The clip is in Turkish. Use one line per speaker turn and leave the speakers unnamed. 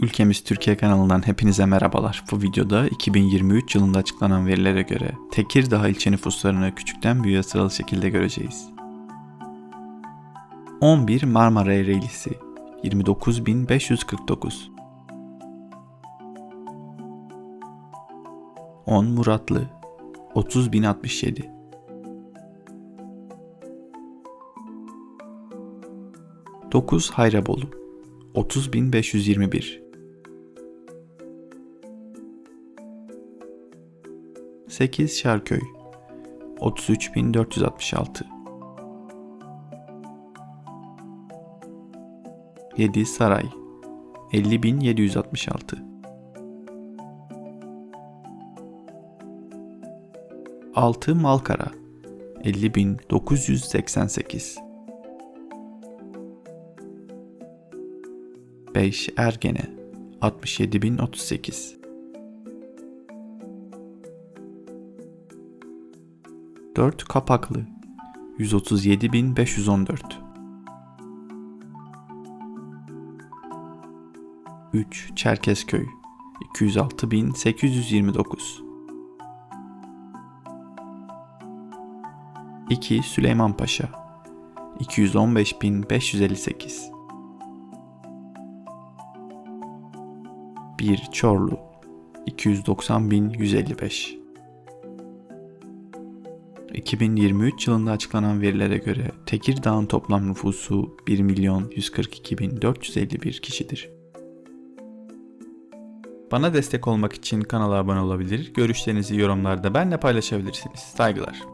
Ülkemiz Türkiye kanalından hepinize merhabalar. Bu videoda 2023 yılında açıklanan verilere göre Tekirdağ ilçe nüfuslarını küçükten büyüğe sıralı şekilde göreceğiz. 11 Marmara Ereğlisi 29549 10 Muratlı 30067 9 Hayrabolu 30521 8 Şarköy. 33466 7 Saray. 50766 6 Malkara. 50988 5 Ergene. 67038 4 Kapaklı 137514 3 Çerkezköy 206829 2 Süleymanpaşa 215558 1 Çorlu 290.155 2023 yılında açıklanan verilere göre Tekirdağ'ın toplam nüfusu 1.142.451 kişidir. Bana destek olmak için kanala abone olabilir, görüşlerinizi yorumlarda benimle paylaşabilirsiniz. Saygılar.